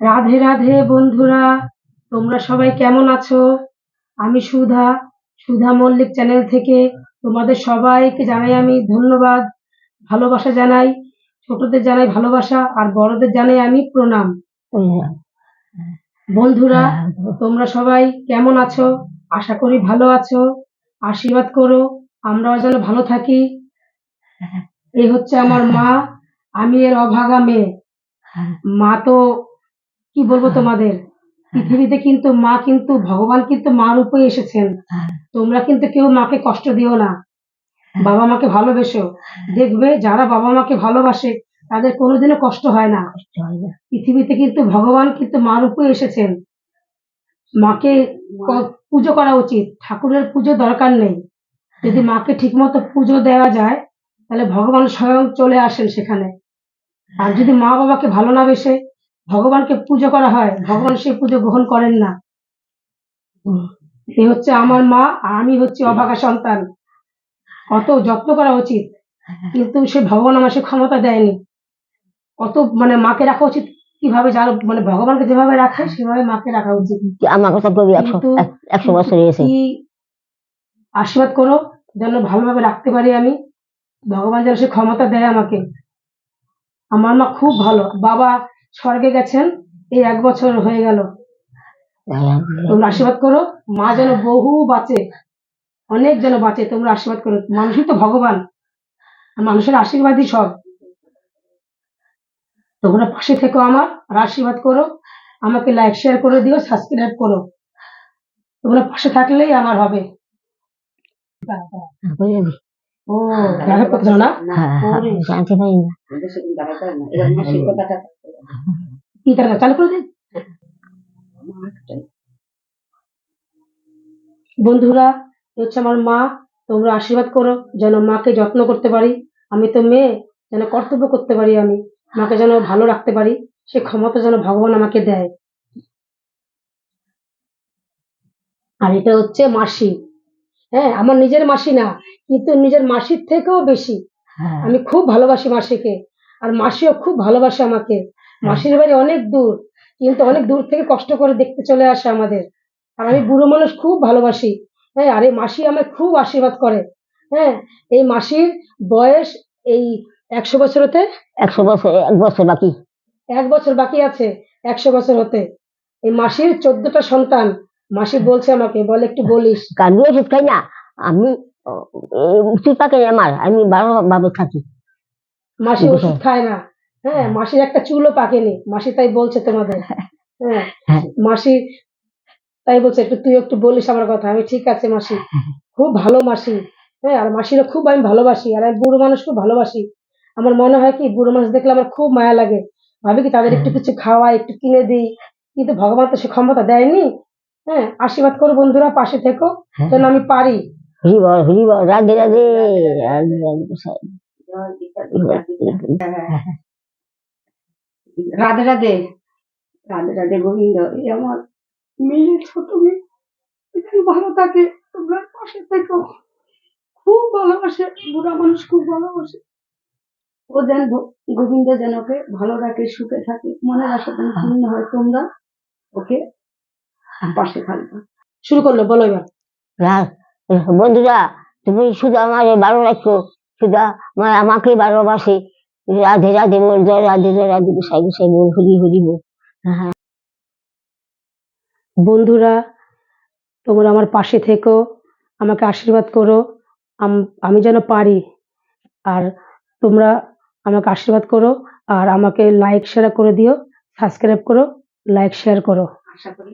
রাধে রাধে বন্ধুরা তোমরা সবাই কেমন আছো? আমি সুধা সুধা মল্লিক চ্যানেল থেকে তোমাদের সবাইকে জানাই আমি ধন্যবাদ ভালোবাসা জানাই ছোটদের জানাই ভালোবাসা আর বড়দের জানাই আমি প্রণাম। বন্ধুরা তোমরা সবাই কেমন আছো? আশা করি ভালো আছো। আশীর্বাদ করো আমরাও যেন ভালো থাকি। এই হচ্ছে আমার মা আমি এর অভাগা মেয়ে। মা তো কি বলব তোমাদের? পৃথিবীতে কিন্তু মা কিন্তু ভগবান কিন্তু মা রূপে এসেছেন। তোমরা কিন্তু কেউ মাকে কষ্ট দিও না। বাবা মাকে ভালোবেসো। দেখবে যারা বাবা মাকে ভালোবাসে তাদের কোনোদিনও কষ্ট হয় না। পৃথিবীতে কিন্তু ভগবান কিন্তু মা রূপে এসেছেন। মাকে পুজো করা উচিত। ঠাকুরের পুজো দরকার নেই। যদি মাকে ঠিকমতো পুজো দেওয়া যায় তাহলে ভগবান স্বয়ং চলে আসেন সেখানে। আর যদি মা বাবাকে ভালো না বেসে ভগবানকে পুজো করা হয়। ভগবান সেই পুজো গ্রহণ করেন না। এ হচ্ছে আমার মা আর আমি হচ্ছে অভাগা সন্তান। কত যত্ন করা উচিত। কিন্তু সে ভগবান আমার সে ক্ষমতা দেয়নি। কত মানে মাকে রাখা উচিত কীভাবে যার মানে ভগবানকে যেভাবে রাখায় সেভাবে মাকে রাখা উচিত। আমার কথা কবি একশো কিন্তু এক- একশো বছর আশীর্বাদ করো যেন ভালোভাবে রাখতে পারি আমি। ভগবান যেন সে ক্ষমতা দেয় আমাকে। আমার মা খুব ভালো। বাবা স্বর্গে গেছেন এই এক বছর হয়ে গেল। তোমরা আশীর্বাদ করো মা যেন বহু বাঁচে অনেক যেন বাঁচে তোমরা আশীর্বাদ করো। মানুষই তো ভগবান মানুষের আশীর্বাদই সব। তোমরা পাশে থেকো আমার আর আশীর্বাদ করো আমাকে লাইক শেয়ার করে দিও সাবস্ক্রাইব করো। তোমরা পাশে থাকলেই আমার হবে। ও দেখা করতে না। জানতে না। তারা চালু করে দিন বন্ধুরা হচ্ছে আমার মা তোমরা আশীর্বাদ করো যেন মাকে যত্ন করতে পারি। আমি তো মেয়ে যেন কর্তব্য করতে পারি আমি মাকে যেন ভালো রাখতে পারি সে ক্ষমতা যেন ভগবান আমাকে দেয়। আর এটা হচ্ছে মাসি। হ্যাঁ আমার নিজের মাসি না কিন্তু নিজের মাসির থেকেও বেশি। হ্যাঁ, আমি খুব ভালোবাসি মাসিকে আর মাসিও খুব ভালোবাসে আমাকে। মাসির বাড়ি অনেক দূর কিন্তু অনেক দূর থেকে কষ্ট করে দেখতে চলে আসে আমাদের। আর আমি বুড়ো মানুষ খুব ভালোবাসি। হ্যাঁ আর এই মাসি আমায় খুব আশীর্বাদ করে। হ্যাঁ এই মাসির বয়স এই একশো বছর হতে একশো বছর এক বছর বাকি। এক বছর বাকি আছে একশো বছর হতে। এই মাসির চোদ্দটা সন্তান মাসি বলছে আমাকে বলে একটু বলিস। কান্দিয়ে ওষুধ খাই না? আমি উচিত পাকে আমার আমি ভালো ভাবে থাকি। মাসি ওষুধ খায় না। হ্যাঁ মাসির একটা চুলও পাকেনি। মাসি তাই বলছে তোমাদের। হ্যাঁ হ্যাঁ। মাসি তাই বলছে একটু তুই একটু বলিস আমার কথা। আমি ঠিক আছে মাসি। খুব ভালো মাসি। হ্যাঁ আর মাসিরা খুব আমি ভালোবাসি। আর আমি বুড়ো মানুষ খুব ভালোবাসি। আমার মনে হয় কি বুড়ো মানুষ দেখলে আমার খুব মায়া লাগে। ভাবি কি তাদের একটু কিছু খাওয়াই একটু কিনে দিই। কিন্তু ভগবান তো সে ক্ষমতা দেয়নি। হ্যাঁ আশীর্বাদ করো বন্ধুরা পাশে থেকো। যেন আমি পারি। হরি বল হরি বল রাধে রাধে। রাধে রাধে। রাধে রাধে রাধে রাধে গোবিন্দ, এই আমার মেয়ে, ছোট মেয়ে একটু ভালো থাকে, তোমরা পাশে থেকো। খুব ভালোবাসে, বুড়া মানুষ খুব ভালোবাসে। ও যেন গোবিন্দ যেন ওকে ভালো রাখে, সুখে থাকে, মনের আশা যেন পূর্ণ হয়, তোমরা ওকে পাশে থাকবে। শুরু করল, বলো এবার। বন্ধুরা, তুমি শুধু আমার ভালো রাখো শুধু আমাকে ভালোবাসে। রাধে রাধে বল জয় রাধে জয় রাধে গোসাই গোসাই বল হরি হরি বল হ্যাঁ। বন্ধুরা তোমরা আমার পাশে থেকো আমাকে আশীর্বাদ করো আম- আমি যেন পারি। আর তোমরা আমাকে আশীর্বাদ করো আর আমাকে লাইক শেয়ার করে দিও সাবস্ক্রাইব করো লাইক শেয়ার করো। আশা করি